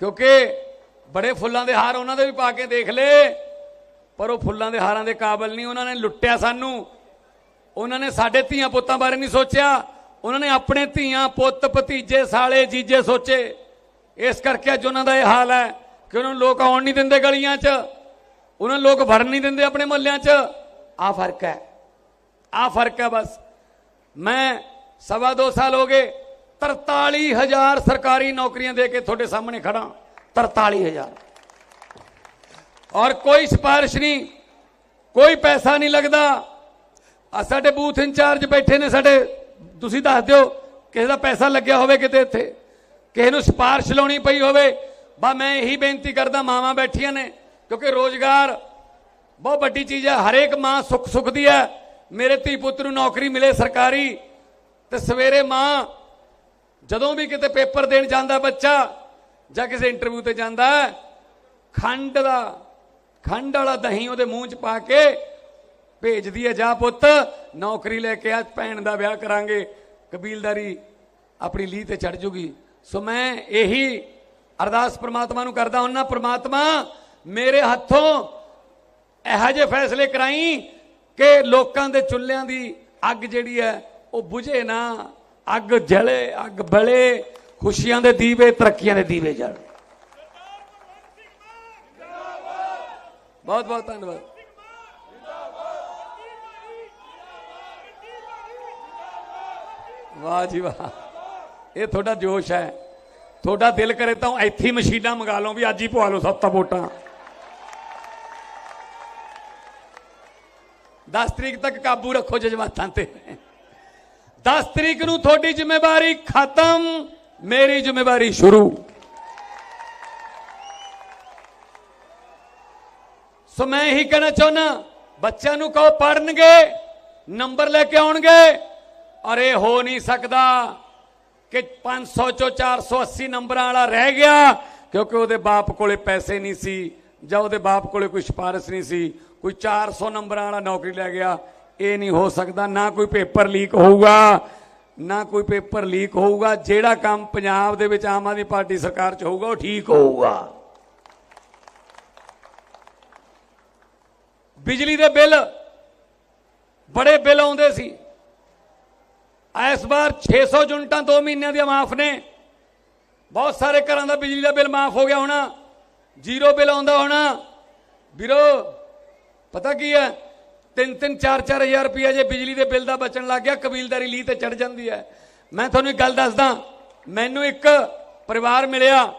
ਕਿਉਂਕਿ ਬੜੇ ਫੁੱਲਾਂ ਦੇ ਹਾਰ ਉਹਨਾਂ ਦੇ ਵੀ ਪਾ ਕੇ ਦੇਖ ਲਏ ਪਰ ਉਹ ਫੁੱਲਾਂ ਦੇ ਹਾਰਾਂ ਦੇ ਕਾਬਲ ਨਹੀਂ, ਉਹਨਾਂ ਨੇ ਲੁੱਟਿਆ ਸਾਨੂੰ। ਉਹਨਾਂ ਨੇ ਸਾਡੇ ਧੀਆਂ ਪੁੱਤਾਂ ਬਾਰੇ ਨਹੀਂ ਸੋਚਿਆ, ਉਹਨਾਂ ਨੇ ਆਪਣੇ ਧੀਆਂ ਪੁੱਤ ਭਤੀਜੇ ਸਾਲੇ ਜੀਜੇ ਸੋਚੇ। ਇਸ ਕਰਕੇ ਅੱਜ ਉਹਨਾਂ ਦਾ ਇਹ ਹਾਲ ਹੈ ਕਿ ਉਹਨਾਂ ਨੂੰ ਲੋਕ ਆਉਣ ਨਹੀਂ ਦਿੰਦੇ ਗਲੀਆਂ 'ਚ, ਉਹਨਾਂ ਨੂੰ ਲੋਕ ਵੜਨ ਨਹੀਂ ਦਿੰਦੇ ਆਪਣੇ ਮੁਹੱਲਿਆਂ 'ਚ। ਆ ਫ਼ਰਕ ਹੈ। ਆ ਫ਼ਰਕ ਹੈ ਬਸ। ਮੈਂ ਸਵਾ ਦੋ ਸਾਲ ਹੋ ਗਏ 43000 ਸਰਕਾਰੀ ਨੌਕਰੀਆਂ ਦੇ ਕੇ ਤੁਹਾਡੇ ਸਾਹਮਣੇ ਖੜਾ 43000 ਔਰ ਕੋਈ ਸਿਫਾਰਿਸ਼ ਨਹੀਂ, ਕੋਈ ਪੈਸਾ ਨਹੀਂ ਲੱਗਦਾ। ਆ ਸਾਡੇ ਬੂਥ ਇੰਚਾਰਜ ਬੈਠੇ ਨੇ ਸਾਡੇ। ਤੁਸੀਂ ਦੱਸ ਦਿਓ, ਕਿਸੇ ਦਾ ਪੈਸਾ ਲੱਗਿਆ ਹੋਵੇ ਕਿਤੇ ਇੱਥੇ? ਕਿਸੇ ਨੂੰ ਸਿਫਾਰਿਸ਼ ਲਾਉਣੀ ਪਈ ਹੋਵੇ? ਬਾ, ਮੈਂ ਇਹੀ ਬੇਨਤੀ ਕਰਦਾ, ਮਾਵਾਂ ਬੈਠੀਆਂ ਨੇ, ਕਿਉਂਕਿ ਰੋਜ਼ਗਾਰ ਬਹੁਤ ਵੱਡੀ ਚੀਜ਼ ਹੈ। ਹਰੇਕ ਮਾਂ ਸੁੱਖ ਸੁਖਦੀ ਹੈ। ਮੇਰੇ ਧੀ ਪੁੱਤ ਨੂੰ ਨੌਕਰੀ ਮਿਲੇ ਸਰਕਾਰੀ, ਤੇ ਸਵੇਰੇ ਮਾਂ ਜਦੋਂ ਵੀ ਕਿਤੇ ਪੇਪਰ ਦੇਣ ਜਾਂਦਾ ਬੱਚਾ, ਜਾਂ ਕਿਸੇ ਇੰਟਰਵਿਊ ਤੇ ਜਾਂਦਾ, ਖੰਡ ਦਾ, ਖੰਡ ਵਾਲਾ ਦਹੀਂ ਉਹਦੇ ਮੂੰਹ 'ਚ ਪਾ ਕੇ ਭੇਜਦੀ ਹੈ ਜਾ ਪੁੱਤ, ਨੌਕਰੀ ਲੈ ਕੇ ਆ, ਭੈਣ ਦਾ ਵਿਆਹ ਕਰਾਂਗੇ। ਕਬੀਲਦਾਰੀ ਆਪਣੀ ਲੀਹ ਤੇ ਚੜ ਜੂਗੀ। ਸੋ ਮੈਂ ਇਹੀ ਅਰਦਾਸ ਪ੍ਰਮਾਤਮਾ ਨੂੰ ਕਰਦਾ ਹੁੰਨਾ, ਪ੍ਰਮਾਤਮਾ, ਮੇਰੇ ਹੱਥੋਂ ਇਹੋ ਜਿਹੇ ਫੈਸਲੇ ਕਰਾਈ ਕਿ ਲੋਕਾਂ ਦੇ ਚੁੱਲ੍ਹਿਆਂ ਦੀ ਅੱਗ ਜਿਹੜੀ ਹੈ, ਉਹ ਬੁਝੇ ਨਾ। ਅੱਗ ਜਲੇ, ਅੱਗ ਬਲੇ, ਖੁਸ਼ੀਆਂ ਦੇ ਦੀਵੇ, ਤਰੱਕੀਆਂ ਦੇ ਦੀਵੇ ਜਲ। ਬਹੁਤ ਬਹੁਤ ਧੰਨਵਾਦ। ਵਾਹ ਜੀ ਵਾਹ। ਇਹ ਤੁਹਾਡਾ ਜੋਸ਼ ਹੈ। ਤੁਹਾਡਾ ਦਿਲ ਕਰੇ ਤਾਂ ਇੱਥੇ ਮਸ਼ੀਨਾਂ ਮੰਗਾ ਲਓ ਵੀ ਅੱਜ ਹੀ ਪਵਾ ਲਓ ਸੱਤਾਂ ਵੋਟਾਂ। 10 ਤਰੀਕ ਤੱਕ ਕਾਬੂ ਰੱਖੋ ਜਜ਼ਬਾਤਾਂ ਤੇ। 10 ਤਰੀਕ ਨੂੰ ਤੁਹਾਡੀ ਜ਼ਿੰਮੇਵਾਰੀ ਖਤਮ, ਮੇਰੀ ਜ਼ਿੰਮੇਵਾਰੀ ਸ਼ੁਰੂ। ਸੋ ਮੈਂ ਇਹੀ ਕਹਿਣਾ ਚਾਹੁੰਦਾ ਬੱਚਿਆਂ ਨੂੰ ਕਹੋ ਪੜਨਗੇ ਨੰਬਰ ਲੈ ਕੇ ਆਉਣਗੇ, ਔਰ ਇਹ ਹੋ ਨਹੀਂ ਸਕਦਾ ਕਿ 500 ਚੋਂ 480 ਨੰਬਰਾਂ ਵਾਲਾ ਰਹਿ ਗਿਆ, ਕਿਉਂਕਿ ਉਹਦੇ ਬਾਪ ਕੋਲੇ ਪੈਸੇ ਨਹੀਂ ਸੀ, ਜਾਂ ਉਹਦੇ ਬਾਪ ਕੋਲੇ ਕੋਈ ਸਿਫਾਰਿਸ਼ ਨਹੀਂ ਸੀ, ਕੋਈ 400 ਨੰਬਰਾਂ ਵਾਲਾ ਨੌਕਰੀ ਲੈ ਗਿਆ। ਇਹ ਨਹੀਂ ਹੋ ਸਕਦਾ, ਨਾ ਕੋਈ ਪੇਪਰ ਲੀਕ ਹੋਊਗਾ, ਨਾ ਕੋਈ ਪੇਪਰ ਲੀਕ ਹੋਊਗਾ, ਜਿਹੜਾ ਕੰਮ ਪੰਜਾਬ ਦੇ ਵਿੱਚ ਆਮ ਆਦਮੀ ਪਾਰਟੀ ਸਰਕਾਰ 'ਚ ਹੋਊਗਾ, ਉਹ ਠੀਕ ਹੋਊਗਾ। ਬਿਜਲੀ ਦੇ ਬਿੱਲ, ਬੜੇ ਬਿੱਲ ਆਉਂਦੇ ਸੀ। ਇਸ ਵਾਰ 600 ਯੂਨਿਟਾਂ 2 ਮਹੀਨਿਆਂ ਦੀਆਂ ਮਾਫ ਨੇ। ਬਹੁਤ ਸਾਰੇ ਘਰਾਂ ਦਾ ਬਿਜਲੀ ਦਾ ਬਿੱਲ ਮਾਫ ਹੋ ਗਿਆ ਹੋਣਾ। ਜ਼ੀਰੋ ਬਿੱਲ ਆਉਂਦਾ ਹੋਣਾ। ਵੀਰੋ, ਪਤਾ ਕੀ ਹੈ? 3-3 4-4 ਹਜ਼ਾਰ ਰੁਪਇਆ ਜੇ ਬਿਜਲੀ ਦੇ ਬਿੱਲ ਦਾ ਬਚਣ ਲੱਗ ਗਿਆ, ਕਬੀਲਦਾਰੀ ਲੀ ਤੇ ਚੜ ਜਾਂਦੀ ਹੈ। ਮੈਂ ਤੁਹਾਨੂੰ ਇੱਕ ਗੱਲ ਦੱਸਦਾ, ਮੈਨੂੰ ਇੱਕ ਪਰਿਵਾਰ ਮਿਲਿਆ।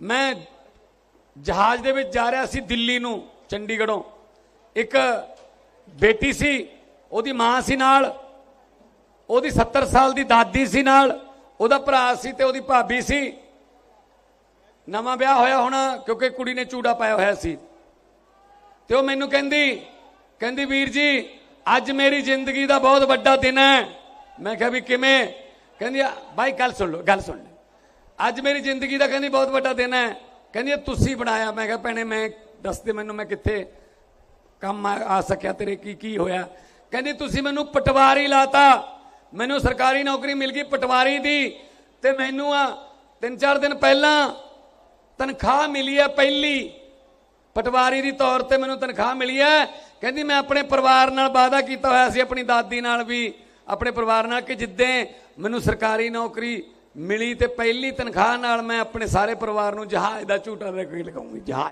ਮੈਂ ਜਹਾਜ਼ ਦੇ ਵਿੱਚ ਜਾ ਰਿਹਾ ਸੀ ਦਿੱਲੀ ਨੂੰ, ਚੰਡੀਗੜ੍ਹੋਂ। ਇੱਕ ਬੇਟੀ ਸੀ, ਉਹਦੀ ਮਾਂ ਸੀ ਨਾਲ, ਉਹਦੀ 70 ਸਾਲ ਦੀ ਦਾਦੀ ਸੀ ਨਾਲ, ਉਹਦਾ ਭਰਾ ਸੀ ਤੇ ਉਹਦੀ ਭਾਬੀ ਸੀ। ਨਵਾਂ ਵਿਆਹ ਹੋਇਆ ਹੋਣਾ, ਕਿਉਂਕਿ ਕੁੜੀ ਨੇ ਚੂੜਾ ਪਾਇਆ ਹੋਇਆ ਸੀ। ਤੇ ਉਹ ਮੈਨੂੰ ਕਹਿੰਦੀ ਕਹਿੰਦੀ ਵੀਰ ਜੀ, ਅੱਜ ਮੇਰੀ ਜ਼ਿੰਦਗੀ ਦਾ ਬਹੁਤ ਵੱਡਾ ਦਿਨ ਹੈ। ਮੈਂ ਕਿਹਾ ਵੀ ਕਿਵੇਂ? ਕਹਿੰਦੀ, ਬਾਈ ਗੱਲ ਸੁਣ ਲਓ, ਗੱਲ ਸੁਣ ਲੈ। ਅੱਜ ਮੇਰੀ ਜ਼ਿੰਦਗੀ ਦਾ ਕਹਿੰਦੀ ਬਹੁਤ ਵੱਡਾ ਦਿਨ ਹੈ। ਕਹਿੰਦੀ ਤੁਸੀਂ ਬਣਾਇਆ। ਮੈਂ ਕਿਹਾ, ਭੈਣੇ, ਮੈਂ ਦੱਸ ਦੇ ਮੈਨੂੰ, ਮੈਂ ਕਿੱਥੇ ਕੰਮ ਆ ਸਕਿਆ, ਤੇਰੇ ਕੀ ਕੀ ਹੋਇਆ? ਕਹਿੰਦੀ, ਤੁਸੀਂ ਮੈਨੂੰ ਪਟਵਾਰੀ ਲਾਤਾ। ਮੈਨੂੰ ਸਰਕਾਰੀ ਨੌਕਰੀ ਮਿਲ ਗਈ ਪਟਵਾਰੀ ਦੀ। ਤੇ ਮੈਨੂੰ ਆ ਤਿੰਨ ਚਾਰ ਦਿਨ ਪਹਿਲਾਂ ਤਨਖਾਹ ਮਿਲੀ ਹੈ ਪਹਿਲੀ। ਪਟਵਾਰੀ ਦੀ ਤੌਰ ਤੇ ਮੈਨੂੰ ਤਨਖਾਹ ਮਿਲੀ ਹੈ। ਕਹਿੰਦੀ, ਮੈਂ ਆਪਣੇ ਪਰਿਵਾਰ ਨਾਲ ਵਾਅਦਾ ਕੀਤਾ ਹੋਇਆ ਸੀ, ਆਪਣੀ ਦਾਦੀ ਨਾਲ ਵੀ। ਆਪਣੇ ਪਰਿਵਾਰ ਨਾਲ ਕਿ ਜਿੱਦਾਂ ਮੈਨੂੰ ਸਰਕਾਰੀ ਨੌਕਰੀ ਮਿਲੀ ਤੇ ਪਹਿਲੀ ਤਨਖਾਹ ਨਾਲ ਮੈਂ ਆਪਣੇ ਸਾਰੇ ਪਰਿਵਾਰ ਨੂੰ ਜਹਾਜ਼ ਦਾ ਝੂਟਾ ਲੈ ਕੇ ਲਗਾਉਂਗੀ, ਜਹਾਜ਼